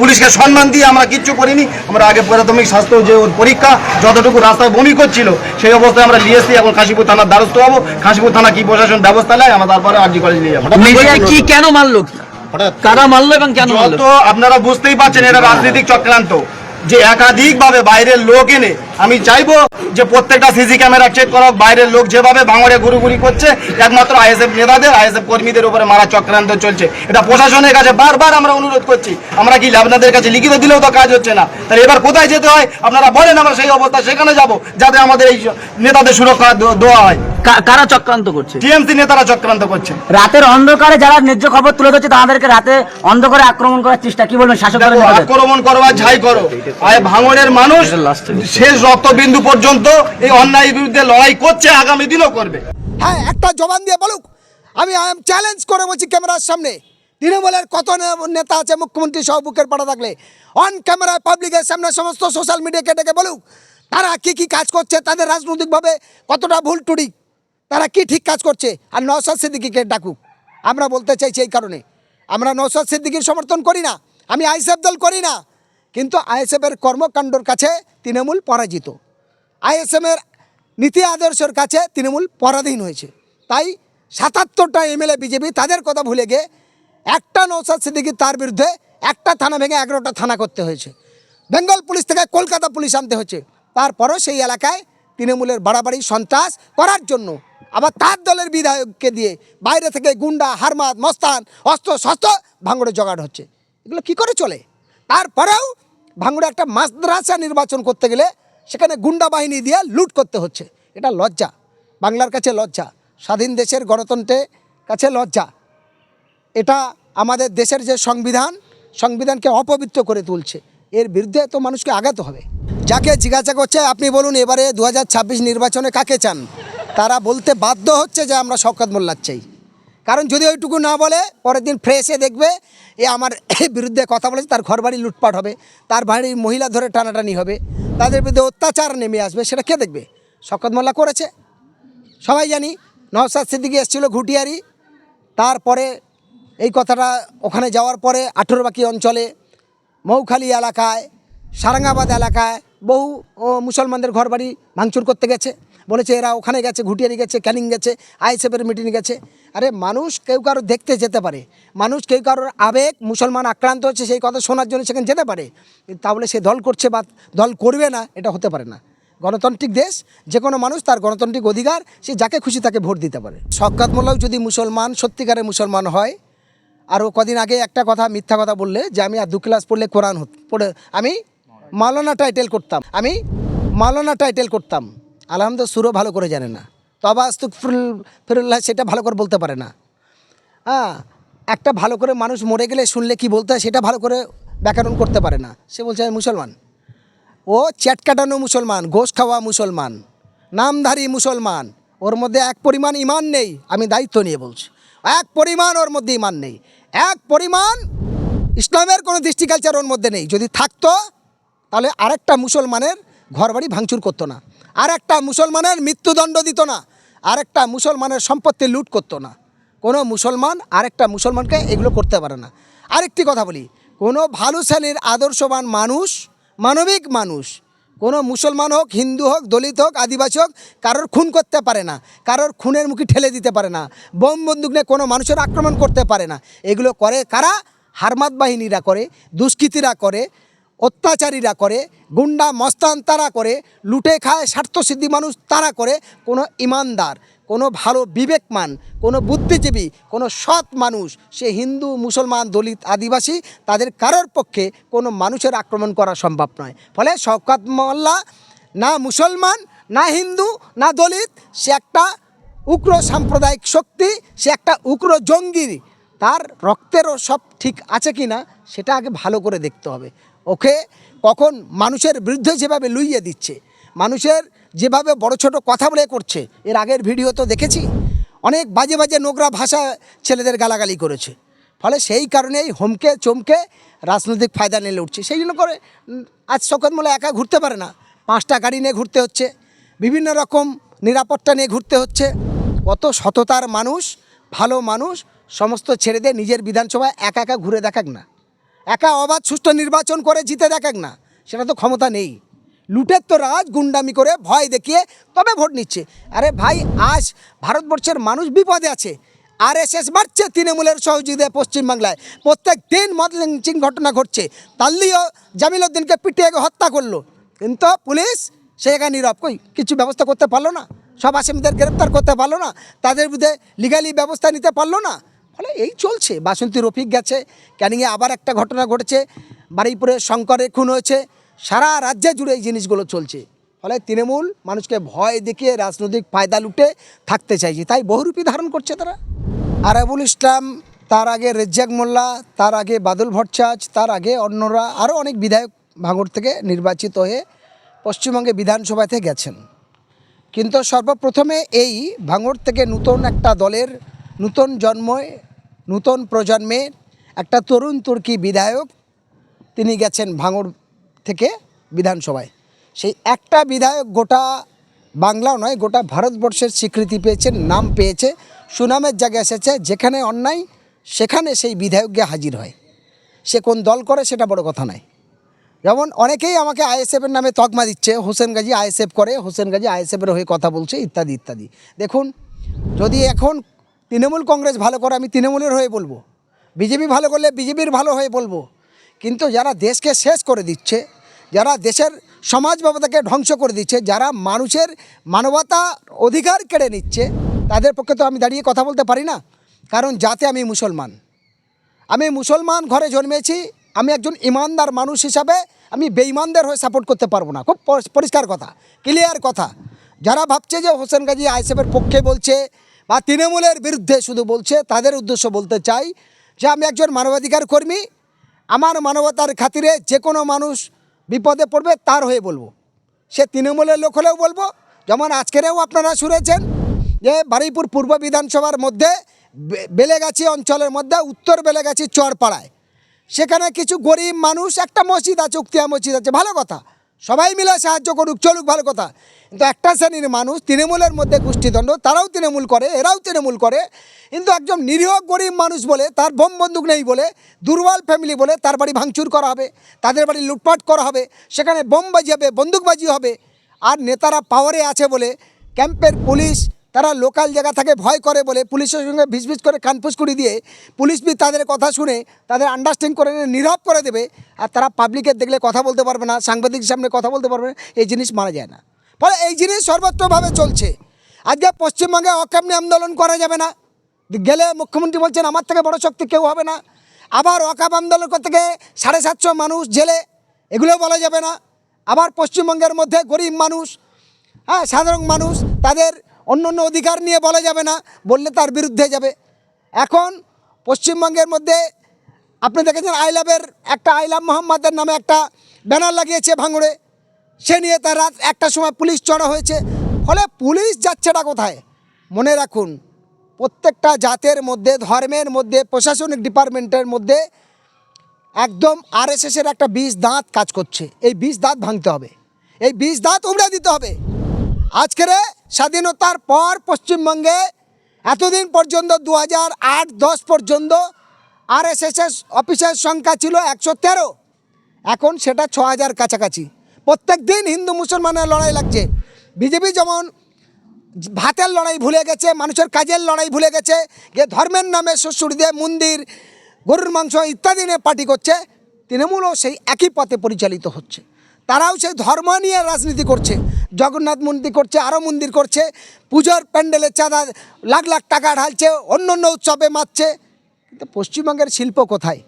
পুলিশকে সম্মান দিয়ে আমরা কিচ্ছু করিনি। আমরা আগে প্রাথমিক স্বাস্থ্য যে ওর পরীক্ষা যতটুকু রাস্তায় বমি করছিল সেই অবস্থায় আমরা নিয়ে এসেছি এখন কাশীপুর থানার দ্বারস্থ হব। কাশীপুর থানা কি প্রশাসন ব্যবস্থা নেয় আমরা তারপরে আরজি কলেজ নিয়ে যাব। কি কেন মারলো? কারা মারলো এবং কেন তো আপনারা বুঝতেই পারছেন এটা রাজনৈতিক চক্রান্ত। যে একাধিকভাবে বাইরের লোক এনে আমি চাইব যে প্রত্যেকটা সিসি ক্যামেরা চেক করা বাইরের লোক যেভাবে ভাঙড়ে ঘুরুঘুরি করছে একমাত্র আইএসএফ নেতাদের আইএসএফ কর্মীদের উপরে মারা চক্রান্ত চলছে। এটা প্রশাসনের কাছে বারবার আমরা অনুরোধ করছি। আমরা কি আপনাদের কাছে লিখিত দিলেও তো কাজ হচ্ছে না। তাহলে এবার কোথায় যেতে হয়? আপনারা বলেন আমরা সেই অবস্থা সেখানে যাব যাতে আমাদের এই নেতাদের সুরক্ষা দেওয়া হয়। কারা চক্রান্ত করছে? টিএমসি নেতারা চক্রান্ত করছে। রাতের অন্ধকারে যারা ন্যায্য খবর তুলে ধরছে তাদেরকে রাতে অন্ধকারে আক্রমণ করার চেষ্টা কি বলবেন? শাসক? আক্রমণ করবার ঝাই করো। আর ভাঙড়ের মানুষ শেষ রক্তবিন্দু পর্যন্ত এই অন্যায়ের বিরুদ্ধে লড়াই করছে, আগামী দিনও করবে। হ্যাঁ একটা জবান দিয়ে বলুক, আমি আই এম চ্যালেঞ্জ করে বলছি ক্যামেরার সামনে। তৃণমূলের কত নেতা আছে, মুখ্যমন্ত্রী সহ বুকের পাড়া থাকলে। অন ক্যামেরায় পাবলিকের সামনে সমস্ত সোশ্যাল মিডিয়াকে ডেকে বলুক, তারা কি কি কাজ করছে, তাদের রাজনৈতিকভাবে কতটা ভুল টুড়ি তারা কি ঠিক কাজ করছে, আর নওসাদ সিদ্দিকিকে ডাকুক। আমরা বলতে চাইছি এই কারণে। আমরা নওসাদ সিদ্দিকির সমর্থন করি না, আমি আইএসএফ দল করি না। কিন্তু আইএসএফের কর্মকাণ্ডর কাছে তৃণমূল পরাজিত। আইএসএমের নীতি আদর্শের কাছে তৃণমূল পরাধীন হয়েছে। তাই সাতাত্তরটা এমএলএ, বিজেপি তাদের কথা ভুলে গিয়ে একটা নৌসাদ সিদ্দিকি তার বিরুদ্ধে একটা থানা ভেঙে এগারোটা থানা করতে হয়েছে। বেঙ্গল পুলিশ থেকে কলকাতা পুলিশ আনতে হচ্ছে। তারপরও সেই এলাকায় তৃণমূলের বাড়াবাড়ি, সন্ত্রাস করার জন্য আবার তার দলের বিধায়ককে দিয়ে বাইরে থেকে গুন্ডা, হারমাদ, মস্তান অস্ত্র শস্ত্র ভাঙড়ে জোগাড় হচ্ছে। এগুলো কি করে চলে? তারপরেও ভাঙড়ে একটা মাদ্রাসা নির্বাচন করতে গেলে সেখানে গুন্ডা বাহিনী দিয়ে লুট করতে হচ্ছে। এটা লজ্জা। বাংলার কাছে লজ্জা। স্বাধীন দেশের গণতন্ত্রের কাছে লজ্জা। এটা আমাদের দেশের যে সংবিধান, সংবিধানকে অপবিত্র করে তুলছে। এর বিরুদ্ধে তো মানুষকে আগাতে হবে। যাকে জিজ্ঞাসা করছে, আপনি বলুন এবারে দু হাজার ছাব্বিশ নির্বাচনে কাকে চান? তারা বলতে বাধ্য হচ্ছে যে আমরা শওকত মোল্লার চাই। কারণ যদি ওইটুকু না বলে, পরের দিন ফ্রেশে দেখবে, এ আমার বিরুদ্ধে কথা বলেছে, তার ঘর বাড়ি লুটপাট হবে, তার বাড়ির মহিলা ধরে টানাটানি হবে, তাদের বিরুদ্ধে অত্যাচার নেমে আসবে, সেটা কে দেখবে? শকত মোল্লা করেছে। সবাই জানি নওসাদ সিদ্দিকি এসেছিল ঘুটিয়ারি, তারপরে এই কথাটা ওখানে যাওয়ার পরে আঠেরোবাকি অঞ্চলে, মৌখালি এলাকায়, সারাঙ্গাবাদ এলাকায় বহু মুসলমানদের ঘরবাড়ি ভাঙচুর করতে গেছে। বলেছে, এরা ওখানে গেছে, ঘুটিয়ারি গেছে, ক্যানিং গেছে, আইএসএফের মিটিং গেছে। আরে মানুষ কেউ কারও দেখতে যেতে পারে। মানুষ কেউ কারোর আবেগ, মুসলমান আক্রান্ত হচ্ছে, সেই কথা শোনার জন্য সেখানে যেতে পারে। তাহলে সে দল করছে বা দল করবে না, এটা হতে পারে না। গণতান্ত্রিক দেশ, যে কোনো মানুষ তার গণতান্ত্রিক অধিকার, সে যাকে খুশি তাকে ভোট দিতে পারে। মোল্লাও যদি মুসলমান, সত্যিকারের মুসলমান হয় আর ও কদিন আগে একটা কথা, মিথ্যা কথা বললে যে, আমি আর দু ক্লাস পড়লে কোরআন পড়ে, আমি মাওলানা টাইটেল করতাম, আমি মাওলানা টাইটেল করতাম। আলহামদুল সুরও ভালো করে জানে না। তবা আস্তুক ফিরুল্লাহ সেটা ভালো করে বলতে পারে না। হ্যাঁ একটা ভালো করে মানুষ মরে গেলে শুনলে কি বলতে হয় সেটা ভালো করে ব্যাকরণ করতে পারে না। সে বলছে, আমি মুসলমান। ও চ্যাট কাটানো মুসলমান, গোশ খাওয়া মুসলমান, নামধারী মুসলমান, ওর মধ্যে এক পরিমাণ ইমান নেই, আমি দায়িত্ব নিয়ে বলছি। এক পরিমাণ ওর মধ্যে ইমান নেই। এক পরিমাণ ইসলামের কোনো দৃষ্টিকালচার ওর মধ্যে নেই। যদি থাকতো, তাহলে আরেকটা মুসলমানের ঘরবাড়ি ভাঙচুর করতো না। আরেকটা মুসলমানের মৃত্যুদণ্ড দিত না, আরেকটা মুসলমানের সম্পত্তি লুট করতো না। কোনো মুসলমান আরেকটা মুসলমানকে এগুলো করতে পারে না। আরেকটি কথা বলি, কোনো ভালো শ্রেণির আদর্শবান মানুষ, মানবিক মানুষ, কোনো মুসলমান হোক, হিন্দু হোক, দলিত হোক, আদিবাসী হোক, কারোর খুন করতে পারে না, কারোর খুনের মুখে ঠেলে দিতে পারে না, বোম বন্দুক নিয়ে কোনো মানুষের আক্রমণ করতে পারে না। এগুলো করে কারা? হারমাত বাহিনীরা করে, দুষ্কৃতীরা করে অত্যাচারীরা করে, গুন্ডা মস্তান তারা করে, লুটে খায় স্বার্থসিদ্ধি মানুষ তারা করে, কোনো ইমানদার, কোনো ভালো বিবেকমান, কোনো বুদ্ধিজীবী, কোনো সৎ মানুষ, সে হিন্দু, মুসলমান, দলিত, আদিবাসী, তাদের কারোর পক্ষে কোনো মানুষের আক্রমণ করা সম্ভব নয়। ফলে শওকাত মোল্লা না মুসলমান, না হিন্দু, না দলিত, সে একটা উগ্র সাম্প্রদায়িক শক্তি, সে একটা উগ্র জঙ্গি তার রক্তেরও সব ঠিক আছে কি না সেটা আগে ভালো করে দেখতে হবে। ওকে কখন মানুষের বিরুদ্ধে যেভাবে লুইয়ে দিচ্ছে, মানুষের যেভাবে বড় ছোট কথা বলে করছে, এর আগের ভিডিও তো দেখেছি, অনেক বাজে বাজে নোংরা ভাষা ছেলেদের গালাগালি করেছে। ফলে সেই কারণেই হোমকে চমকে রাজনৈতিক ফায়দা নিয়ে উঠছে সেই জন্য করে আজ মোলা একা ঘুরতে পারে না। পাঁচটা গাড়ি নিয়ে ঘুরতে হচ্ছে, বিভিন্ন রকম নিরাপত্তা নিয়ে ঘুরতে হচ্ছে। কত সততার মানুষ, ভালো মানুষ, সমস্ত ছেড়ে দিয়ে নিজের বিধানসভায় একা একা ঘুরে দেখাক না। একা অবাধ সুষ্ঠু নির্বাচন করে জিতে দেখেন না। সেটা তো ক্ষমতা নেই। লুটের তো রাজ, গুন্ডামি করে ভয় দেখিয়ে তবে ভোট নিচ্ছে। আরে ভাই, আজ ভারতবর্ষের মানুষ বিপদে আছে। আর এস এস বাড়ছে তৃণমূলের সহযোগিতায় পশ্চিমবাংলায়। প্রত্যেক দিন মদ লিঞ্চিং ঘটনা ঘটছে। তাল্লিও জামিল উদ্দিনকে পিটিয়ে হত্যা করল। কিন্তু পুলিশ সে এখানে নীরব। কই, কিছু ব্যবস্থা করতে পারল না? সব আসামিদের গ্রেপ্তার করতে পারল না? তাদের বিরুদ্ধে লিগালি ব্যবস্থা নিতে পারল না? ফলে এই চলছে। বাসন্তী রফিক গেছে, ক্যানিংয়ে আবার একটা ঘটনা ঘটেছে বারুইপুরে শঙ্করের খুন হয়েছে, সারা রাজ্যে জুড়ে এই জিনিসগুলো চলছে। ফলে তৃণমূল মানুষকে ভয় দেখিয়ে রাজনৈতিক ফায়দা লুটে থাকতে চাইছে, তাই বহুরূপী ধারণ করছে তারা। আরাবুল ইসলাম, তার আগে রেজ্জাক মোল্লা, তার আগে বাদল ভট্টাচ তার আগে অন্যরা, আরও অনেক বিধায়ক ভাঙর থেকে নির্বাচিত হয়ে পশ্চিমবঙ্গে বিধানসভাতে গেছেন। কিন্তু সর্বপ্রথমে এই ভাঙর থেকে নূতন একটা দলের নূতন জন্মে নূতন প্রজন্মের একটা তরুণ তুর্কি বিধায়ক, তিনি গেছেন ভাঙড় থেকে বিধানসভায়। সেই একটা বিধায়ক গোটা বাংলাও নয়, গোটা ভারতবর্ষের স্বীকৃতি পেয়েছেন নাম পেয়েছে, সুনামের জায়গায় এসেছে, যেখানে অন্যায়, সেখানে সেই বিধায়ক গিয়ে হাজির হয়। সে কোন দল করে সেটা বড় কথা নয়। যেমন অনেকেই আমাকে আইএসএফের নামে তকমা দিচ্ছে, হোসেন গাজী আইএসএফ করে, হোসেন গাজী আইএসএফের হয়ে কথা বলছে, ইত্যাদি ইত্যাদি। দেখুন, যদি এখন তৃণমূল কংগ্রেস ভালো করে আমি তৃণমূলের হয়ে বলব। বিজেপি ভালো করলে বিজেপির ভালো হয়ে বলব। কিন্তু যারা দেশকে শেষ করে দিচ্ছে, যারা দেশের সমাজ ব্যবস্থাকে ধ্বংস করে দিচ্ছে, যারা মানুষের মানবতা অধিকার কেড়ে নিচ্ছে, তাদের পক্ষে তো আমি দাঁড়িয়ে কথা বলতে পারি না। কারণ যাতে আমি মুসলমান। আমি মুসলমান ঘরে জন্মেছি, আমি একজন ইমানদার মানুষ হিসাবে আমি বেঈমানদের হয়ে সাপোর্ট করতে পারব না। খুব পরিষ্কার কথা ক্লিয়ার কথা। যারা ভাবছে যে হোসেন গাজী আইসেফের পক্ষে বলছে বা তৃণমূলের বিরুদ্ধে শুধু বলছে, তাদের উদ্দেশ্য বলতে চাই যে আমি একজন মানবাধিকার কর্মী, আমার মানবতার খাতিরে যে কোনো মানুষ বিপদে পড়বে তার হয়ে বলব। সে তৃণমূলের লোক হলেও বলব, যেমন আজকেরেও আপনারা শুনেছেন যে বারুইপুর পূর্ব বিধানসভার মধ্যে বেলেগাছি অঞ্চলের মধ্যে, উত্তর বেলেগাছি চরপাড়ায়। সেখানে কিছু গরিব মানুষ, একটা মসজিদ আছে, উক্তিয়া মসজিদ আছে, ভালো কথা। সবাই মিলে সাহায্য করুক, চলুক, ভালো কথা। কিন্তু একটা শ্রেণির মানুষ তৃণমূলের মধ্যে গোষ্ঠীদণ্ড, তারাও তৃণমূল করে, এরাও তৃণমূল করে। কিন্তু একজন নিরীহ গরিব মানুষ বলে, তার বোম বন্দুক নেই বলে, দুর্বল ফ্যামিলি বলে তার বাড়ি ভাঙচুর করা হবে, তাদের বাড়ি লুটপাট করা হবে, সেখানে বোমবাজি হবে, বন্দুকবাজি হবে। আর নেতারা পাওয়ারে আছে বলে, ক্যাম্পের পুলিশ তারা লোকাল জায়গা থেকে ভয় করে বলে পুলিশের সঙ্গে ভিজভিজ করে কানফুস করে দিয়ে পুলিশ বি তাদের কথা শুনে তাদের আন্ডারস্ট্যান্ড করে নীরব করে দেবে। আর তারা পাবলিকের দেখলে কথা বলতে পারবে না সাংবাদিক সামনে কথা বলতে পারবে না, এই জিনিস মারা যায় না। ফলে এই জিনিস সর্বত্রভাবে চলছে। আজকে পশ্চিমবঙ্গে অকামনি আন্দোলন করা যাবে না। গেলে মুখ্যমন্ত্রী বলছেন, আমার থেকে বড় শক্তি কেউ হবে না। আবার অকাপ আন্দোলন করতে গিয়ে সাড়ে সাতশো মানুষ জেলে, এগুলো বলা যাবে না। আবার পশ্চিমবঙ্গের মধ্যে গরিব মানুষ হ্যাঁ সাধারণ মানুষ, তাদের অন্য অন্য অধিকার নিয়ে বলা যাবে না, বললে তার বিরুদ্ধে যাবে। এখন পশ্চিমবঙ্গের মধ্যে আপনি দেখেছেন আই লাভের একটা আই লাভ মোহাম্মদের নামে একটা ব্যানার লাগিয়েছে ভাঙড়ে। সে নিয়ে তার রাত একটার সময় পুলিশ চড়া হয়েছে। ফলে পুলিশ যাচ্ছেটা কোথায়? মনে রাখুন, প্রত্যেকটা জাতের মধ্যে, ধর্মের মধ্যে, প্রশাসনিক ডিপার্টমেন্টের মধ্যে একদম আরএসএসের একটা বিষ দাঁত কাজ করছে। এই বিষ দাঁত ভাঙতে হবে। এই বিষ দাঁত উমড়ে দিতে হবে। আজকের স্বাধীনতার পর পশ্চিমবঙ্গে এতদিন পর্যন্ত দু হাজার আট, দশ পর্যন্ত আরএসএসের অফিসের সংখ্যা ছিল একশো তেরো। এখন সেটা ছ হাজার কাছাকাছি। প্রত্যেক দিন হিন্দু মুসলমানের লড়াই লাগছে। বিজেপি যেমন ভাতের লড়াই ভুলে গেছে, মানুষের কাজের লড়াই ভুলে গেছে, যে ধর্মের নামে শ্বশুর দিয়ে মন্দির, গরুর মাংস ইত্যাদি নিয়ে পার্টি করছে, তৃণমূলও সেই একই পথে পরিচালিত হচ্ছে। তারাও সেই ধর্ম নিয়ে রাজনীতি করছে। জগন্নাথ মন্দির করছে আরও মন্দির করছে। পুজোর প্যান্ডেলের চাঁদা, লাখ লাখ টাকা ঢালছে অন্য অন্য উৎসবে মারছে। কিন্তু পশ্চিমবঙ্গের শিল্প কোথায়?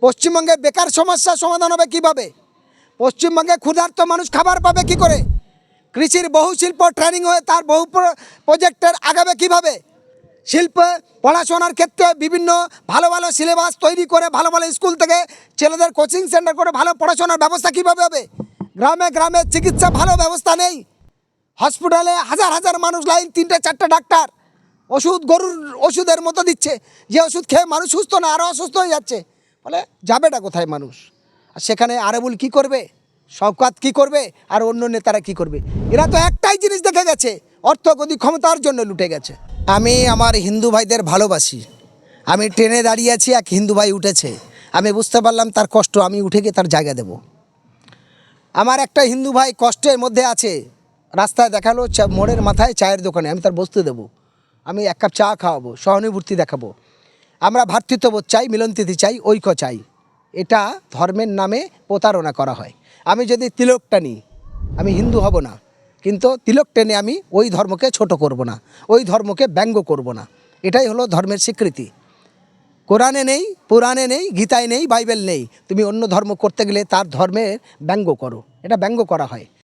পশ্চিমবঙ্গে বেকার সমস্যার সমাধান হবে কীভাবে? পশ্চিমবঙ্গে ক্ষুধার্ত মানুষ খাবার পাবে কি করে? কৃষির বহু শিল্প ট্রেনিং হয়ে তার বহু প্র- প্রজেক্টের আগাবে কীভাবে? শিল্প, পড়াশোনার ক্ষেত্রে বিভিন্ন ভালো ভালো সিলেবাস তৈরি করে, ভালো ভালো স্কুল থেকে ছেলেদের কোচিং সেন্টার করে ভালো পড়াশোনার ব্যবস্থা কীভাবে হবে? গ্রামে গ্রামে চিকিৎসা ভালো ব্যবস্থা নেই। হসপিটালে হাজার হাজার মানুষ লাইন, তিনটে, চারটে ডাক্তার। ওষুধ, গরুর ওষুধের মতো দিচ্ছে। যে ওষুধ খেয়ে মানুষ সুস্থ না আরও অসুস্থ হয়ে যাচ্ছে। ফলে যাবেটা কোথায় মানুষ? আর সেখানে আরেবুল কি করবে? শওকাত কি করবে? আর অন্য নেতারা কি করবে? এরা তো একটাই জিনিস দেখে গেছে, অর্থ গতি ক্ষমতার জন্য লুটে গেছে। আমি আমার হিন্দু ভাইদের ভালোবাসি। আমি ট্রেনে দাঁড়িয়ে আছি, এক হিন্দু ভাই উঠেছে। আমি বুঝতে পারলাম তার কষ্ট, আমি উঠে গিয়ে তার জায়গা দেব। আমার একটা হিন্দু ভাই কষ্টের মধ্যে আছে, রাস্তায় দেখাল মোড়ের মাথায় চায়ের দোকানে, আমি তার বসতে দেবো। আমি এক কাপ চা খাওয়াবো, সহানুভূতি দেখাবো। আমরা ভ্রাতৃত্ববোধ চাই মিলনতিথি চাই, ঐক্য চাই। এটা ধর্মের নামে প্রতারণা করা হয়। আমি যদি তিলকটা নিই আমি হিন্দু হব না। কিন্তু তিলক টেনে আমি ওই ধর্মকে ছোট করব না, ওই ধর্মকে ব্যঙ্গ করব না। এটাই হলো ধর্মের স্বীকৃতি। কোরআনে নেই, পুরাণে নেই, গীতায় নেই, বাইবেল নেই। তুমি অন্য ধর্ম করতে গেলে তার ধর্মের ব্যঙ্গ করো। এটা ব্যঙ্গ করা হয়।